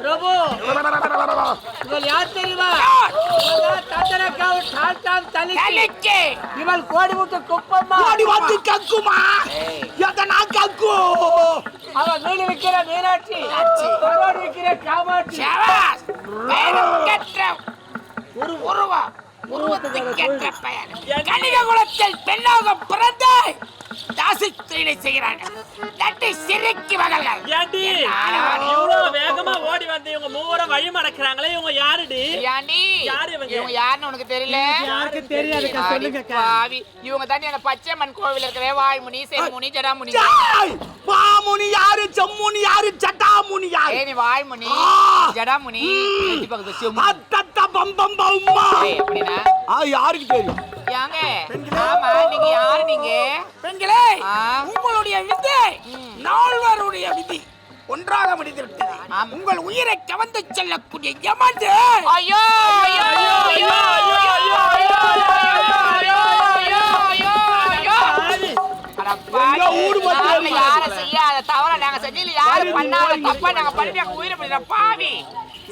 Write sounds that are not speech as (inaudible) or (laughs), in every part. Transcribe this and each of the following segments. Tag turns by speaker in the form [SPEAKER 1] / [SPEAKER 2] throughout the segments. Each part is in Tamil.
[SPEAKER 1] பிரபு இவள் யார் தெரியுமா? தந்தனக்காவல் தாழ்த்தாம் தலிக்கு. இவள் கோடி முட்டு குப்பம்மா.
[SPEAKER 2] கோடி வந்து கக்குமா எதனா கக்கு
[SPEAKER 1] அவன் மீன் விற்கிற மீனாட்சி. தரோடு விற்கிற காமாட்சி.
[SPEAKER 3] உருவா உருவத்துக்கு கெட்ட பெயர். கலிக குலத்தில் பெண்ணாக பிறந்த தொழிலை செய்கிறாங்க நட்டு சிறுக்கி மகள்கள்.
[SPEAKER 4] ஏண்டி. இவ்வளவு வேகமா ஓடி வந்து இவங்க மூவரும் வழி மடக்குறாங்களே இவங்க யாருடி?
[SPEAKER 3] ஏண்டி?
[SPEAKER 4] யாரு இவங்க?
[SPEAKER 3] இவங்க யாருன்னு உனக்கு தெரியல?
[SPEAKER 1] யாருக்கு சொல்லுங்கக்கா
[SPEAKER 3] பாவி. இவங்க தாண்டி அந்த பச்சைமன் கோவில் இருக்கிற வாழ்முனி செம்முனி ஜடாமுனி.
[SPEAKER 2] பாமுனி யாரு செம்முனி யாரு சட்டாமுனி யாரு?
[SPEAKER 3] ஏய், நீ வாழ்முனி
[SPEAKER 2] ஆ.
[SPEAKER 3] ஜடாமுனி. எட்டி பக்கத்து செம்மு
[SPEAKER 2] அத்தத்த பம்பம் பம்மா.
[SPEAKER 3] ஏய், எப்படின்னா?
[SPEAKER 2] ஆ யாருக்கு தெரியும்?
[SPEAKER 3] யாங்க ஆமா நீங்க யாரு நீங்க
[SPEAKER 5] பெண்களே உங்களுடைய விதி நால்வருடைய விதி ஒன்றாக முடிந்து விட்டது உங்கள் உயிரை கவர்ந்து செல்லக்கூடிய யமன்
[SPEAKER 3] ஐயோ ஐயோ ஐயோ ஐயோ யாரும் செய்யாத தவற நாங்க செஞ்சு யாரும் பண்ணாத தப்பா நாங்க பண்ணி உயிரை பாவி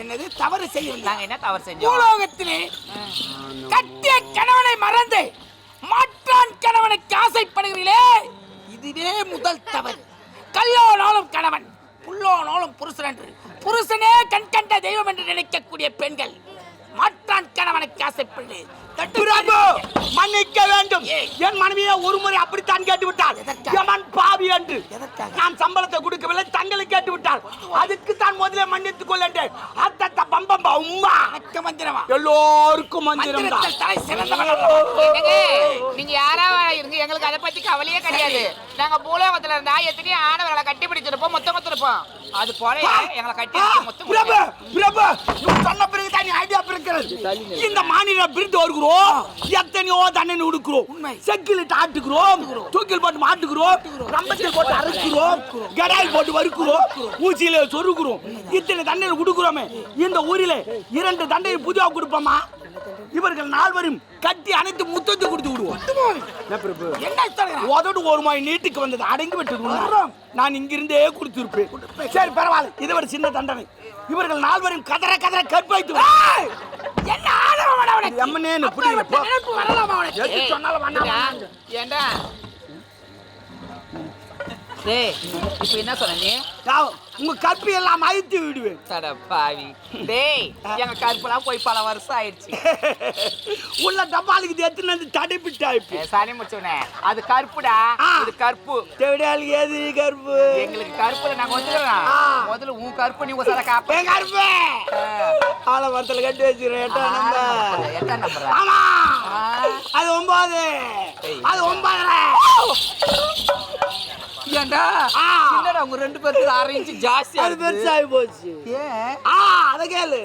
[SPEAKER 5] என்னது? தவறு செய்யவில்லை
[SPEAKER 3] நாங்க என்ன தவறு செஞ்சோம்?
[SPEAKER 5] பூலோகத்திலே கட்டிய கணவனை மறந்து மாற்றான் கணவனுக்கு ஆசைப்படுகிறீர்களே? இதுவே முதல் தவறு. கல்லோனாலும் கணவன் புல்லோனாலும் புருஷன் என்று. புருஷனே கண் கண்ட தெய்வம் என்று நினைக்கக்கூடிய பெண்கள் மாற்றான் ஆசைப்படு
[SPEAKER 2] பிரபு மன்னிக்க வேண்டும். என் மனைவியை ஒரு முறை அப்படித்தான் கேட்டு விட்டாள்
[SPEAKER 5] எதற்காக?
[SPEAKER 2] யமன் பாவி என்று? நான் சம்பளத்தை கொடுக்கவில்லை தங்களை கேட்டு விட்டாள் அதுக்கு தான் முதலே மன்னித்துக் கொள்ளேன் உம்மா
[SPEAKER 5] வணக்க மந்திரமா?
[SPEAKER 2] எல்லோருக்கும் மந்திரம்
[SPEAKER 5] தலை
[SPEAKER 3] என்னங்க நீங்க யாரா இருங்க எங்களுக்கு அதை பத்தி கவலையே கிடையாது. நாங்க பூலோகத்துல இருந்தா எத்தனையோ ஆணவர்களை கட்டி பிடிச்சிருப்போம் மொத்தம் கொடுத்துருப்போம். அது போல எங்களை கட்டி மொத்தம்
[SPEAKER 2] பிரபு பிரபு சொன்ன பிறகு தான் ஐடியா பிறக்கிறது. இந்த மாநில விருது வருகிறோம். எத்தனையோ தண்ணி உடுக்கிறோம்.
[SPEAKER 5] உண்மை.
[SPEAKER 2] செக்கிலிட்டு ஆட்டுக்கிறோம். தூக்கில் போட்டு மாட்டுக்கிறோம். ரம்பத்தில் போட்டு அரைக்கிறோம் கடாயில் போட்டு வறுக்கிறோம். ஊசியில சொருகிறோம். இத்தனை தண்ணீர் கொடுக்குறோமே இந்த ஊரில இரண்டு தண்டையை புதியா கொடுப்போமா? இவர்கள் நால்வரும் கட்டி அனைத்து முத்தத்தை கொடுத்து விடுவோம். என்ன பிரபு
[SPEAKER 5] என்ன சொல்கிறான்
[SPEAKER 2] உதடு ஒரு மாய் நீட்டுக்கு வந்தது அடங்கி விட்டது நான் இங்கிருந்தே கொடுத்திருப்பேன். சரி பரவாயில்ல. இதை ஒரு சின்ன தண்டனை. இவர்கள் நால்வரும் கதற கதற கற்பாய்த்து
[SPEAKER 5] என்ன ஆதரவு
[SPEAKER 2] எம்மனேன்னு புரியல சொன்னாலும்
[SPEAKER 3] ஏண்டா? டேய் இப்போ என்ன சொன்ன நீ
[SPEAKER 2] உங்க கற்பி எல்லாம் அழித்து விடுவேன்.
[SPEAKER 3] தட பாவி. டேய் எங்க கருப்பெல்லாம் போய் பல வருஷம் ஆயிடுச்சு. (laughs)
[SPEAKER 2] உள்ள டப்பாலுக்கு எத்தனை வந்து தடைப்பிட்டாய்ப்பு.
[SPEAKER 3] ஏ, சனி முடிச்சவனே அது கருப்புடா. இது கருப்பு
[SPEAKER 2] தேவையால் ஏது கருப்பு
[SPEAKER 3] எங்களுக்கு கருப்புல நாங்க வந்துக்கிறோம்
[SPEAKER 2] ஆ.
[SPEAKER 3] முதல்ல உன் கருப்பு நீ உசார காப்ப.
[SPEAKER 2] என் கருப்பு ஆளை மரத்தில் கட்டி வச்சுக்கிறேன் எட்டாம் நம்பர்.
[SPEAKER 3] எட்டாம் நம்பரா?
[SPEAKER 2] ஆமா. அது ஒன்பது. அது ஒன்பதரை.
[SPEAKER 3] என்னடா உங்க ரெண்டு பேருக்கு அரை இன்ச்சு ஜாஸ்தி
[SPEAKER 2] அது பெருசாகி போச்சு
[SPEAKER 3] ஏன்?
[SPEAKER 2] ஆ அத கேளு?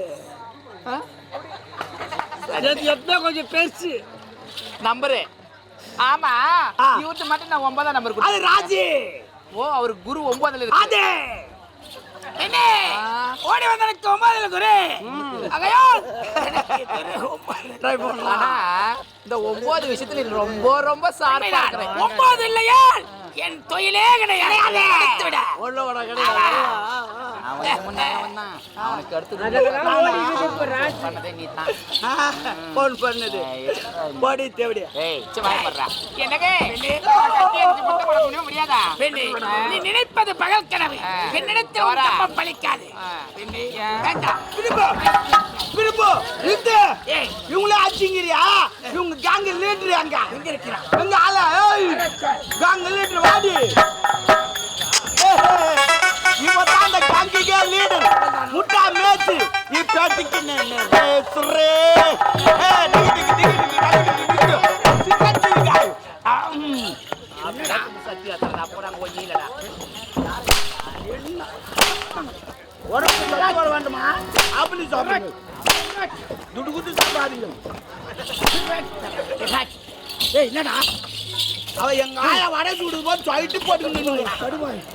[SPEAKER 1] எப்போ கொஞ்சம் பெருசு
[SPEAKER 3] நம்பரு ஆமா. இவர்கிட்ட மட்டும் நான் ஒன்பதாம் நம்பர் கொடுத்தேன்
[SPEAKER 2] ராஜி.
[SPEAKER 3] ஓ அவர் குரு ஒன்பதுல இருக்கு.
[SPEAKER 2] அது.
[SPEAKER 5] என்ன? ஓடி வந்தனக்கு ஒன்பதுல குரு. அகையோ
[SPEAKER 2] ட்ரை பண்ணலாம்.
[SPEAKER 3] இந்த ஒன்பது விஷயத்துல ரொம்ப ரொம்ப சார்பா
[SPEAKER 5] ஒன்பது இல்லையா என் தொழிலே கிடையாது.
[SPEAKER 3] என்னங்க? முடியாதா
[SPEAKER 5] பெண்ணே, நீ நினைப்பது பகல் கனவு.
[SPEAKER 3] ஆ.
[SPEAKER 5] என்னிடத்து
[SPEAKER 3] போடா.
[SPEAKER 5] தப்பம்? வேண்டாம்
[SPEAKER 2] திரும்ப நிறுத்து. இவங்களே ஆச்சுங்கிறியா இவங்க கேங்க லீடர் அங்க
[SPEAKER 5] எங்க இருக்கிறான்?
[SPEAKER 2] எங்க ஆள? ஏய். கேங்க லீடர் வாடி. இவன் தான் அந்த கேங்குக்கே லீடர் முட்டா மேத்து இப்பேட்டுக்கு சுரே வர வேண்டுமா? அப்படி சாப்பிடுங்க துடு குத்து சாப்பிடாதீங்க
[SPEAKER 5] ஏய் என்னடா?
[SPEAKER 2] அவ எங்க ஆயா வடை சுடுது போது சொல்லிட்டு போட்டுக்கணும்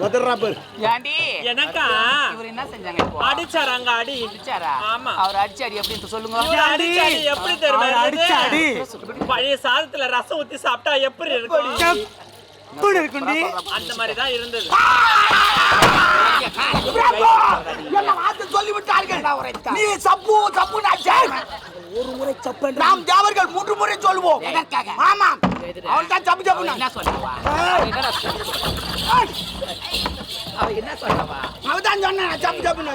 [SPEAKER 2] உதறா பேர்.
[SPEAKER 3] ஏண்டி?
[SPEAKER 4] எனக்கா
[SPEAKER 3] இவர் என்ன செஞ்சாங்க இப்போ?
[SPEAKER 4] அடிச்சாராங்க அடி.
[SPEAKER 3] அடிச்சாரா?
[SPEAKER 4] ஆமா.
[SPEAKER 3] அவர் அடிச்சு அடி அப்படின்னு சொல்லுங்க.
[SPEAKER 4] அடிச்சாடி எப்படி தெரியுமா
[SPEAKER 2] அடிச்ச அடி.
[SPEAKER 4] இருந்தது? பழைய சாதத்துல ரசம் ஊத்தி சாப்பிட்டா எப்படி இருக்கும்?
[SPEAKER 2] எப்படி இருக்குண்டி
[SPEAKER 4] அந்த மாதிரி தான் இருந்தது.
[SPEAKER 2] என்ன வார்த்தை சொல்லிவிட்டார்கள். நீ சப்பு சப்பு
[SPEAKER 5] ஒரு முறை சப்பன்
[SPEAKER 2] நாம் தேவர்கள் மூன்று முறை சொல்லுவோம்
[SPEAKER 5] எதற்காக?
[SPEAKER 2] ஆமாம். அவன் தான் சப்பு சப்பு
[SPEAKER 3] என்ன சொல்லுவா? அவ என்ன சொல்லுவா
[SPEAKER 2] அவன் தான் சொன்னான் சப்பு சப்புன்னு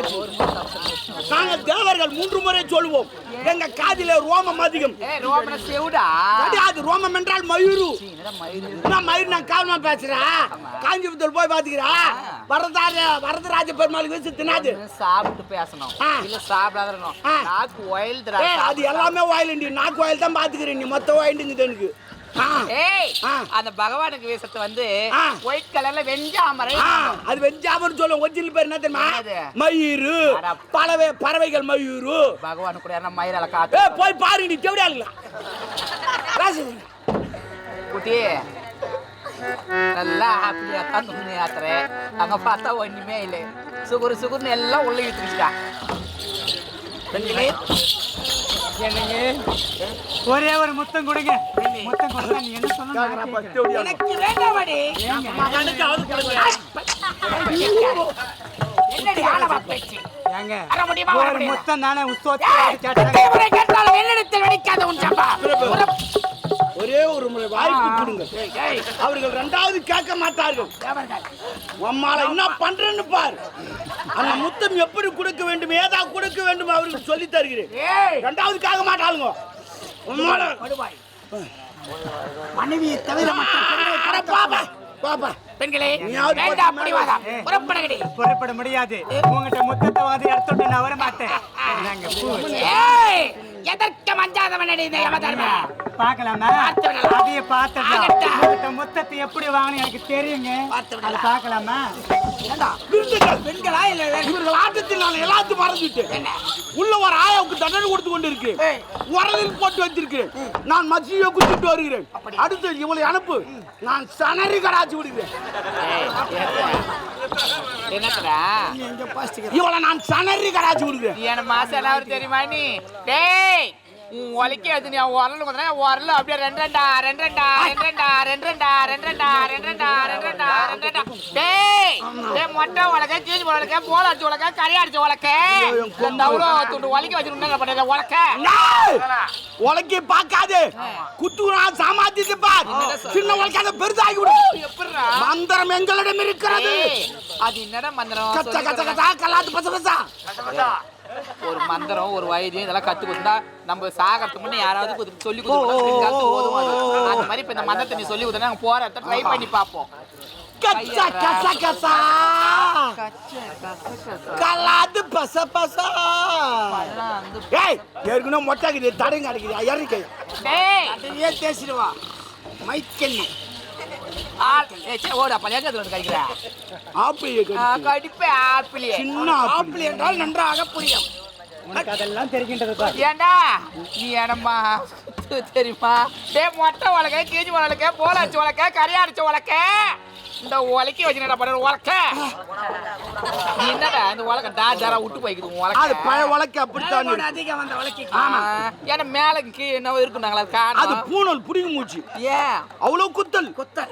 [SPEAKER 2] நாங்க தேவர்கள் மூன்று முறை சொல்லுவோம் எங்க காதில ரோமம் அதிகம். கிடையாது ரோமம் என்றால் மயூரு மயிர் நான் காவலமா பேசுறேன் காஞ்சிபுரத்தில் போய் பாத்துக்கிறா? வரதாஜ வரதராஜ பெருமாளுக்கு வச்சு தினாது
[SPEAKER 3] சாப்பிட்டு பேசணும். இல்ல சாப்பிடாதணும். நாக்கு
[SPEAKER 2] அது எல்லாமே வாயிலண்டி நாக்கு வாயில் தான் பாத்துக்கிறேன் நீ. மொத்த வாயிண்டுங்குது எனக்கு.
[SPEAKER 3] ஏய். அந்த பகவானுக்கு வேஷத்தை வந்து. ஒயிட் கலர்ல வெஞ்சாமரை
[SPEAKER 2] அது வெஞ்சாமன்னு சொல்லும் ஒரிஜினல் பேர் என்ன தெரியுமா?
[SPEAKER 3] அட.
[SPEAKER 2] பறவை பறவைகள் மயூரு
[SPEAKER 3] பகவானு கூட யாரா மயிரால காத்து
[SPEAKER 2] போய் பாரு நீ தேவையா
[SPEAKER 3] குட்டி நல்லா ஹாப்பியா தான் துணி அங்க பார்த்தா ஒண்ணுமே இல்லை. சுகுரு சுகுர்னு எல்லாம் உள்ள என்னங்க?
[SPEAKER 1] ஒரே ஒரு முத்தம் கொடுங்க. முத்தம் கொடுத்தா நீ என்ன முத்தம் தானே
[SPEAKER 5] உத்தோத்தி கேட்டாங்க. என்னிடத்தில் வெடிக்காத உன் சம்பா?
[SPEAKER 2] ஒரே ஒரு முறை வாய்ப்பு கொடுங்க அவர்கள் ரெண்டாவது கேட்க மாட்டார்கள். உம்மால என்ன பண்றேன்னு பார். அந்த முத்தம் எப்படி கொடுக்க வேண்டும் ஏதா கொடுக்க வேண்டும் அவருக்கு சொல்லி தருகிறேன்.
[SPEAKER 5] ஏய்.
[SPEAKER 2] ரெண்டாவது கேட்க மாட்டாளுங்க. உம்மால
[SPEAKER 1] மனைவியை தவிர
[SPEAKER 2] பாப்பா. பாப்பா.
[SPEAKER 5] பெண்களே
[SPEAKER 1] புறப்பட முடியாது. உங்ககிட்ட முத்தத்தை வாதி எடுத்துட்டு நான் வர மாட்டேன்
[SPEAKER 5] எதற்கு மஞ்சாதவன் அடி இந்த யமதர்ம
[SPEAKER 1] பார்க்கலாமா?
[SPEAKER 5] பார்த்து விடலாம்.
[SPEAKER 1] அதையே பார்த்துடலாம். முத்தத்தை எப்படி வாங்கணும் எனக்கு தெரியுங்க.
[SPEAKER 5] பார்த்து விடலாம்.
[SPEAKER 1] அதை பார்க்கலாமா?
[SPEAKER 2] நிறுத்துங்கள்.
[SPEAKER 5] பெண்களா இல்ல
[SPEAKER 2] இவர்கள் ஆட்டத்தில் நான் எல்லாத்தையும் மறந்துட்டேன். உள்ள ஒரு ஆயாவுக்கு தண்டனை கொடுத்து கொண்டு இருக்கிறேன் உரலில் போட்டு வச்சிருக்கிறேன். நான் மசியை குத்திட்டு வருகிறேன். அடுத்து இவளை அனுப்பு. நான் சனரி கடாச்சி விடுகிறேன்.
[SPEAKER 3] என்னடா
[SPEAKER 2] இவளை நான் சனரி கடாச்சி
[SPEAKER 3] என்ன மாசம் எல்லாம் தெரியுமா நீ? டேய் உன் எடுத்து நீ? உரல் உரல் அப்படியே ரெண்டு ரெண்டா ரெண்டு ரெண்டா ரெண்டு ரெண்டா ரெண்டு ரெண்டா ரெண்டு ரெண்டா ரெண்டு ரெண்டா ரெண்டு ரெண்டா ரெண்டு ரெண்டா டேய் டேய் மொட்டை உலக உலக போல அடிச்சு உலக கறி அடிச்சு உலக. அவ்வளோ துண்டு ஒலிக்க வச்சு என்ன பண்ண உலக்க.
[SPEAKER 2] உலக்கி பார்க்காது. குத்துனா சாமாத்திட்டு பார். சின்ன பெருதாகி விடு.
[SPEAKER 3] எப்படிடா
[SPEAKER 2] மந்திரம் எங்களிடம் இருக்கிறது.
[SPEAKER 3] அது என்னடா மந்திரம்?
[SPEAKER 2] கச்ச
[SPEAKER 3] சொல்லி
[SPEAKER 2] கச்ச
[SPEAKER 3] கொடுங்க.
[SPEAKER 2] கச்சா கல்லாத்து பச பசா.
[SPEAKER 3] ஒரு மந்திரம் ஒரு வைத்தியம் இதெல்லாம் கத்து கொடுத்தா நம்ம சாகறதுக்கு முன்னே யாராவது சொல்லி கொடுத்து அந்த மாதிரி இப்ப இந்த மந்திரத்தை நீ சொல்லி கொடுத்தா நாங்க போற இடத்த ட்ரை பண்ணி பார்ப்போம்.
[SPEAKER 2] கச்சா கச கசா கலாது பச பசா ஏய் ஏற்கனவே மொட்டாக்குது தடையும் கிடைக்குது இறங்கி
[SPEAKER 5] அதையே பேசிடுவா மைக்கண்ணி நன்றாக புரியும்
[SPEAKER 1] அதெல்லாம் தெரிகின்றது
[SPEAKER 3] ஏண்டா நீ ஏனம்மா தெரியுமா? டேய் மொட்டை உலக கேஜி உலக போல அடிச்ச உலக கறி அடிச்ச உலக இந்த உலக்கி வச்சு என்ன பண்ணுற உலக்க? என்னடா இந்த உலக டாஜாரா விட்டு போய்க்குது உன்
[SPEAKER 2] அது
[SPEAKER 3] உலக்க
[SPEAKER 2] பழைய வழக்கு அப்படித்தான்.
[SPEAKER 5] அதிகம் வந்த வழக்கு
[SPEAKER 3] ஆமா ஏன்னா மேல கீழே என்ன இருக்குனாங்களா
[SPEAKER 2] அது
[SPEAKER 3] காணும்
[SPEAKER 2] பூனல் புடிங்க மூச்சு.
[SPEAKER 3] ஏன்?
[SPEAKER 2] அவ்வளவு குத்தல்.
[SPEAKER 5] குத்தல்.